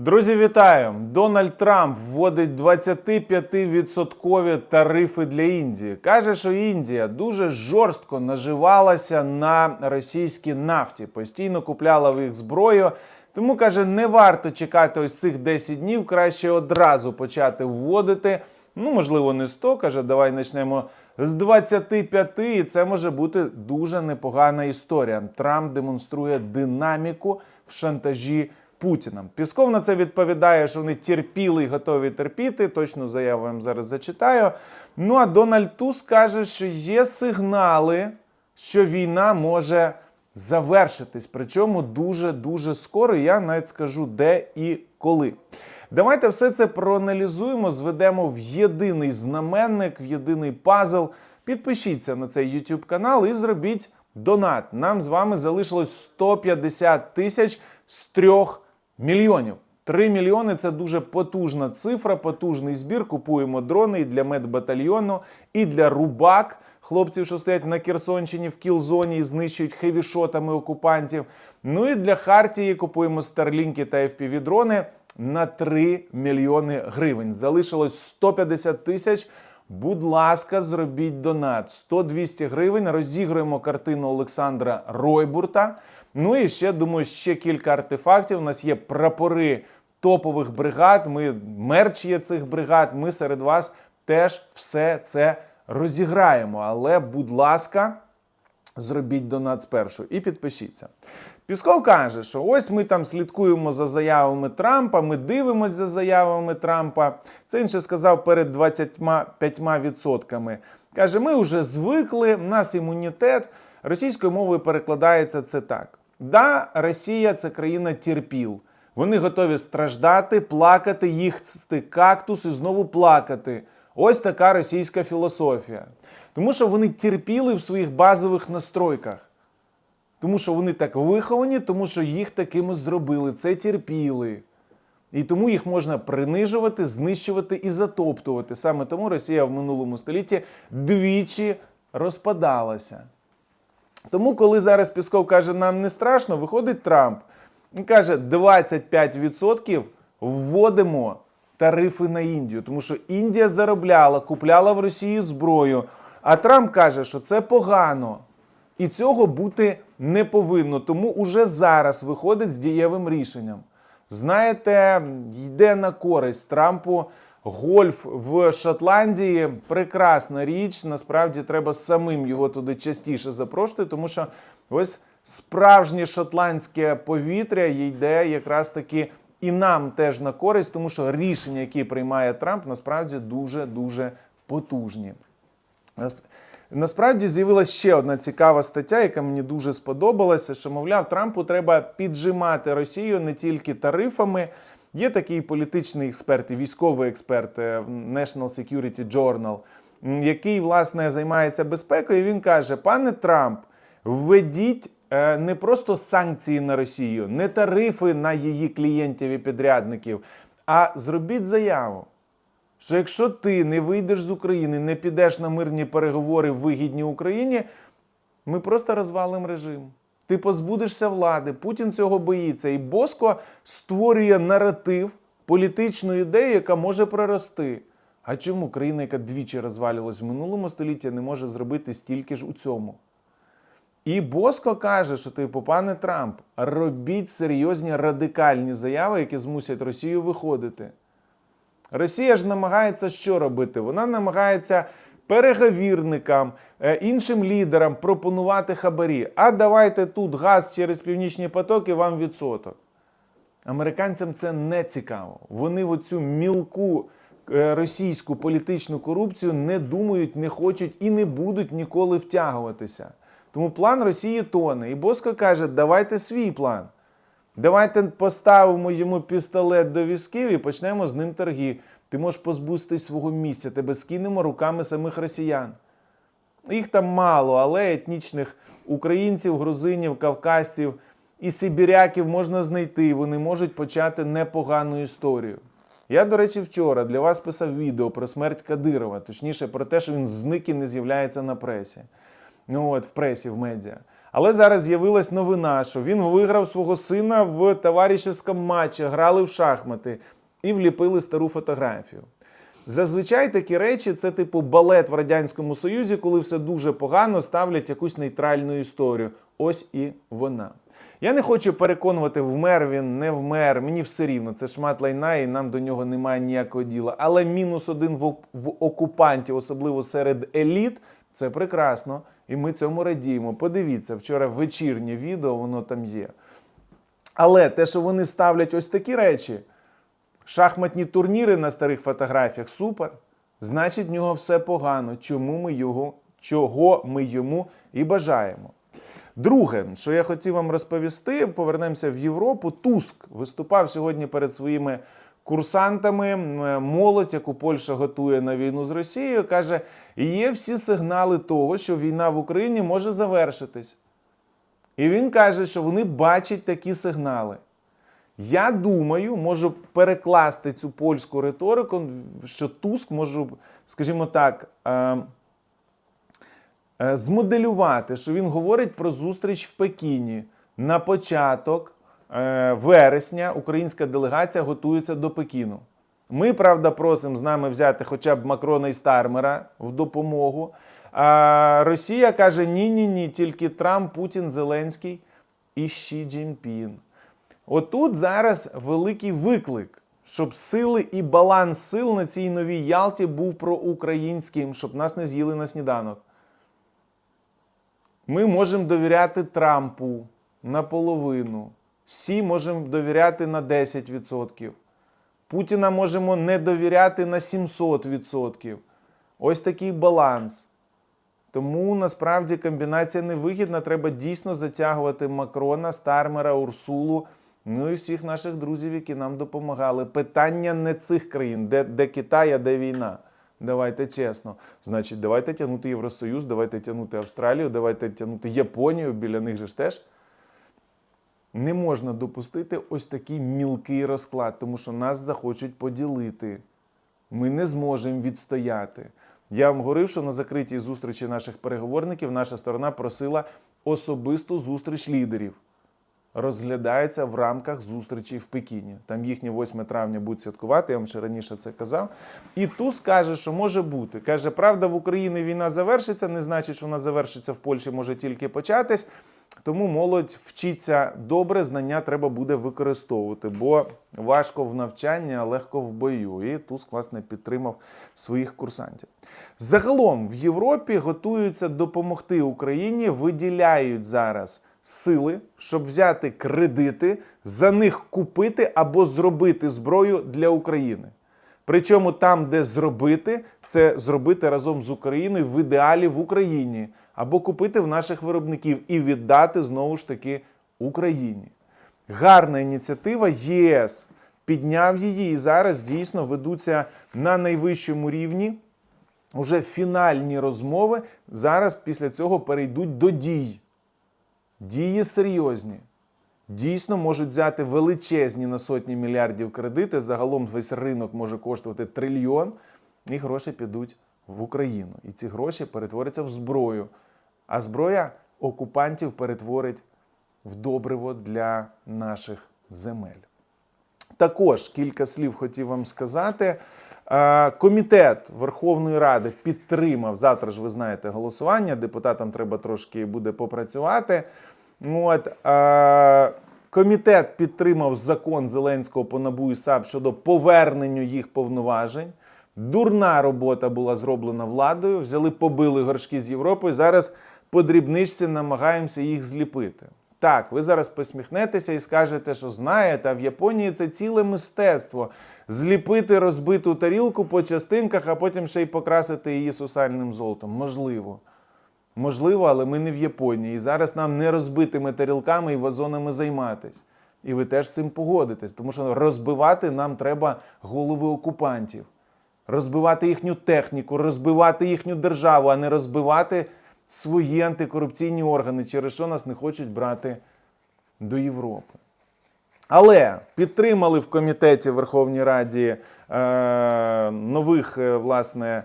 Друзі, вітаю! Дональд Трамп вводить 25% тарифи для Індії. Каже, що Індія дуже жорстко наживалася на російській нафті, постійно купляла в їх зброю. Тому каже, не варто чекати ось цих 10 днів, краще одразу почати вводити. Ну, можливо, не 100, каже, давай почнемо з 25, і це може бути дуже непогана історія. Трамп демонструє динаміку в шантажі Путіна. Пісков на це відповідає, що вони терпіли і готові терпіти. Точну заяву я вам зараз зачитаю. Ну а Дональд Туск каже, що є сигнали, що війна може завершитись. Причому дуже дуже скоро. Я навіть скажу, де і коли. Давайте все це проаналізуємо, зведемо в єдиний знаменник, в єдиний пазл. Підпишіться на цей YouTube канал і зробіть донат. Нам з вами залишилось 150 тисяч з трьох мільйонів. 3 мільйони це дуже потужна цифра, потужний збір. Купуємо дрони і для медбатальйону, і для рубак. Хлопців, що стоять на Херсонщині в кілзоні і знищують хевішотами окупантів. Ну і для Хартії купуємо старлінки та FPV-дрони на 3 мільйони гривень. Залишилось 150 тисяч. Будь ласка, зробіть донат 100-200 гривень. Розігруємо картину Олександра Ройбурта. Ну і ще думаю, ще кілька артефактів. У нас є прапори топових бригад. Ми мерч є цих бригад. Ми серед вас теж все це розіграємо. Але, будь ласка, зробіть донат спершу і підпишіться. Пісков каже, що ось ми там слідкуємо за заявами Трампа, ми дивимося за заявами Трампа. Це він ще сказав перед 25%. Каже, ми вже звикли, в нас імунітет. Російською мовою перекладається це так: да, Росія це країна терпіл. Вони готові страждати, плакати, їсти кактус і знову плакати. Ось така російська філософія. Тому що вони терпіли в своїх базових настройках. Тому що вони так виховані, тому що їх такими зробили. Це терпіли. І тому їх можна принижувати, знищувати і затоптувати. Саме тому Росія в минулому столітті двічі розпадалася. Тому, коли зараз Пісков каже, нам не страшно, виходить Трамп і каже, 25% вводимо тарифи на Індію, тому що Індія заробляла, купляла в Росії зброю. А Трамп каже, що це погано. І цього бути не повинно. Тому уже зараз виходить з дієвим рішенням. Знаєте, йде на користь Трампу гольф в Шотландії. Прекрасна річ. Насправді треба самим його туди частіше запрошувати, тому що ось справжнє шотландське повітря йде якраз таки і нам теж на користь, тому що рішення, які приймає Трамп, насправді дуже дуже потужні. Насправді з'явилася ще одна цікава стаття, яка мені дуже сподобалася, що, мовляв, Трампу треба піджимати Росію не тільки тарифами. Є такий політичний експерт і військовий експерт е, National Security Journal, який, власне, займається безпекою. Він каже: пане Трамп, введіть е, не просто санкції на Росію, не тарифи на її клієнтів і підрядників, а зробіть заяву що якщо ти не вийдеш з України, не підеш на мирні переговори вигідні Україні, ми просто розвалимо режим. Ти позбудешся влади. Путін цього боїться. І Боско створює наратив, політичну ідею, яка може прорости. А чому країна, яка двічі розвалювалась в минулому столітті, не може зробити стільки ж у цьому? І Боско каже, що типу, пане Трамп, робіть серйозні радикальні заяви, які змусять Росію виходити. Росія ж намагається що робити? Вона намагається переговірникам, е, іншим лідерам пропонувати хабарі. А давайте тут газ через північні потоки вам відсоток. Американцям це не цікаво. Вони в оцю мілку е, російську політичну корупцію не думають, не хочуть і не будуть ніколи втягуватися. Тому план Росії тоне. І Боско каже: давайте свій план. Давайте поставимо йому пістолет до візків і почнемо з ним торги. Ти можеш позбутися свого місця, тебе скинемо руками самих росіян. Їх там мало, але етнічних українців, грузинів, кавказців і сибіряків можна знайти. Вони можуть почати непогану історію. Я, до речі, вчора для вас писав відео про смерть Кадирова, точніше про те, що він зник і не з'являється на пресі. Ну от, в пресі, в медіа. Але зараз з'явилась новина, що він виграв свого сина в товаришівському матчі, грали в шахмати і вліпили стару фотографію. Зазвичай такі речі це типу балет в Радянському Союзі, коли все дуже погано ставлять якусь нейтральну історію. Ось і вона. Я не хочу переконувати, вмер він, не вмер. Мені все рівно. Це шмат лайна, і нам до нього немає ніякого діла. Але мінус один в, в окупанті, особливо серед еліт, це прекрасно. І ми цьому радіємо. Подивіться, вчора вечірнє відео, воно там є. Але те, що вони ставлять ось такі речі, шахматні турніри на старих фотографіях супер. Значить, в нього все погано. Чому ми його, чого ми йому і бажаємо. Друге, що я хотів вам розповісти, повернемося в Європу. Туск виступав сьогодні перед своїми курсантами. Молодь, яку Польща готує на війну з Росією, каже: є всі сигнали того, що війна в Україні може завершитись. І він каже, що вони бачать такі сигнали. Я думаю, можу перекласти цю польську риторику, що Туск можу, скажімо так, е, е, змоделювати, що він говорить про зустріч в Пекіні. На початок е, вересня українська делегація готується до Пекіну. Ми, правда, просимо з нами взяти хоча б Макрона і Стармера в допомогу. А Росія каже: ні, ні, тільки Трамп, Путін, Зеленський і Ші Цзіньпін. Отут зараз великий виклик, щоб сили і баланс сил на цій новій Ялті був проукраїнським, щоб нас не з'їли на сніданок. Ми можемо довіряти Трампу наполовину. Сі можемо довіряти на 10%. Путіна можемо не довіряти на 700%. Ось такий баланс. Тому насправді комбінація невигідна. Треба дійсно затягувати Макрона, Стармера, Урсулу, ну і всіх наших друзів, які нам допомагали. Питання не цих країн, де, де Китай, а де війна. Давайте чесно. Значить, давайте тягнути Євросоюз, давайте тягнути Австралію, давайте тягнути Японію, біля них же ж теж. Не можна допустити ось такий мілкий розклад, тому що нас захочуть поділити. Ми не зможемо відстояти. Я вам говорив, що на закритій зустрічі наших переговорників наша сторона просила особисту зустріч лідерів. Розглядається в рамках зустрічі в Пекіні. Там їхнє 8 травня будуть святкувати, я вам ще раніше це казав. І Туз каже, що може бути. Каже, правда, в Україні війна завершиться, не значить, що вона завершиться в Польщі, може тільки початись. Тому молодь вчиться добре, знання треба буде використовувати, бо важко в навчанні, а легко в бою. І Туск, власне, підтримав своїх курсантів. Загалом в Європі готуються допомогти Україні, виділяють зараз сили, щоб взяти кредити, за них купити або зробити зброю для України. Причому там, де зробити, це зробити разом з Україною в ідеалі в Україні, або купити в наших виробників і віддати знову ж таки Україні. Гарна ініціатива ЄС підняв її і зараз дійсно ведуться на найвищому рівні. Уже фінальні розмови зараз після цього перейдуть до дій. Дії серйозні. Дійсно можуть взяти величезні на сотні мільярдів кредити. Загалом весь ринок може коштувати трильйон, і гроші підуть в Україну. І ці гроші перетворяться в зброю. А зброя окупантів перетворить в добриво для наших земель. Також кілька слів хотів вам сказати. Комітет Верховної Ради підтримав завтра ж ви знаєте голосування. Депутатам треба трошки буде попрацювати. От, е, комітет підтримав закон Зеленського по НАБУ і САП щодо повернення їх повноважень. Дурна робота була зроблена владою. Взяли, побили горшки з Європи. Зараз по дрібничці намагаємося їх зліпити. Так, ви зараз посміхнетеся і скажете, що знаєте, а в Японії це ціле мистецтво зліпити розбиту тарілку по частинках, а потім ще й покрасити її сусальним золотом. Можливо. Можливо, але ми не в Японії. І зараз нам не розбитими тарілками і вазонами займатись. І ви теж з цим погодитесь, тому що розбивати нам треба голови окупантів, розбивати їхню техніку, розбивати їхню державу, а не розбивати свої антикорупційні органи, через що нас не хочуть брати до Європи. Але підтримали в комітеті Верховній Раді е, нових е, власне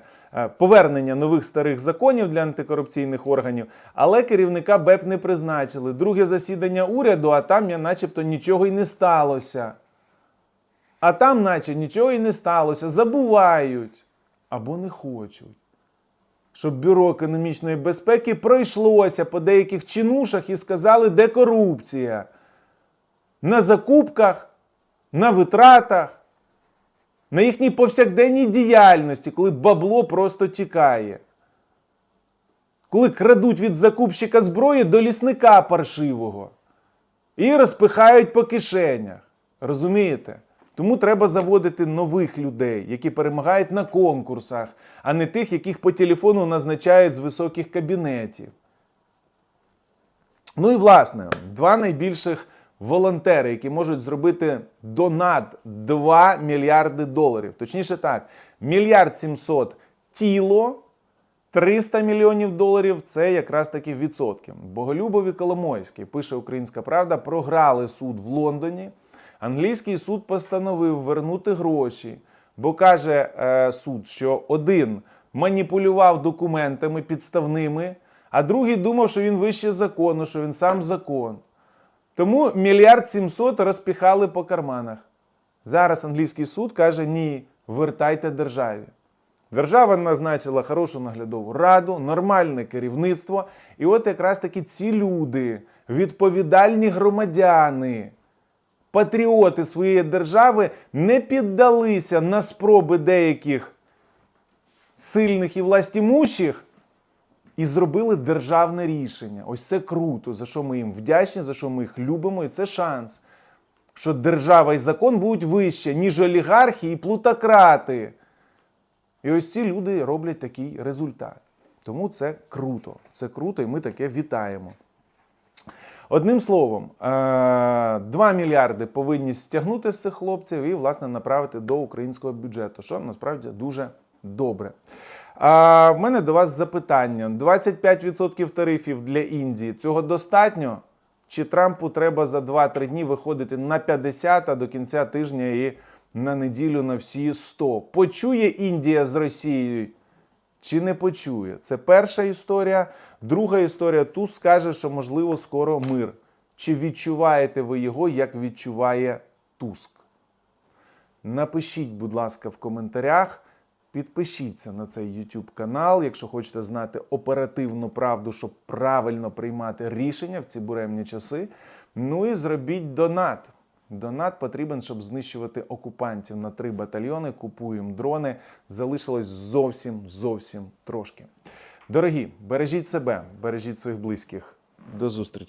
повернення нових старих законів для антикорупційних органів, але керівника БЕП не призначили. Друге засідання уряду, а там я начебто нічого й не сталося. А там, наче, нічого і не сталося. Забувають або не хочуть. Щоб бюро економічної безпеки пройшлося по деяких чинушах і сказали, де корупція. На закупках, на витратах, на їхній повсякденній діяльності, коли бабло просто тікає. Коли крадуть від закупщика зброї до лісника паршивого і розпихають по кишенях. Розумієте? Тому треба заводити нових людей, які перемагають на конкурсах, а не тих, яких по телефону назначають з високих кабінетів. Ну і власне, два найбільших волонтери, які можуть зробити донат 2 мільярди доларів. Точніше так, мільярд 700 тіло, 300 мільйонів доларів це якраз таки відсотки. Боголюбові Коломойський, пише Українська Правда, програли суд в Лондоні. Англійський суд постановив вернути гроші, бо каже е, суд, що один маніпулював документами підставними, а другий думав, що він вище закону, що він сам закон. Тому мільярд сімсот розпіхали по карманах. Зараз англійський суд каже: ні, вертайте державі. Держава назначила хорошу наглядову раду, нормальне керівництво. І от якраз таки ці люди, відповідальні громадяни, патріоти своєї держави, не піддалися на спроби деяких сильних і властімущих і зробили державне рішення. Ось це круто, за що ми їм вдячні, за що ми їх любимо, і це шанс. Що держава і закон будуть вище, ніж олігархи і плутократи. І ось ці люди роблять такий результат. Тому це круто. Це круто, і ми таке вітаємо. Одним словом, 2 мільярди повинні стягнути з цих хлопців і, власне, направити до українського бюджету, що насправді дуже добре. А в мене до вас запитання: 25% тарифів для Індії цього достатньо? Чи Трампу треба за 2-3 дні виходити на 50, а до кінця тижня і на неділю на всі 100? Почує Індія з Росією? Чи не почує? Це перша історія. Друга історія Туз скаже, що можливо скоро мир. Чи відчуваєте ви його, як відчуває Туск? Напишіть, будь ласка, в коментарях. Підпишіться на цей YouTube канал, якщо хочете знати оперативну правду, щоб правильно приймати рішення в ці буремні часи. Ну і зробіть донат. Донат потрібен, щоб знищувати окупантів на три батальйони. Купуємо дрони. Залишилось зовсім зовсім трошки. Дорогі, бережіть себе, бережіть своїх близьких. До зустрічі.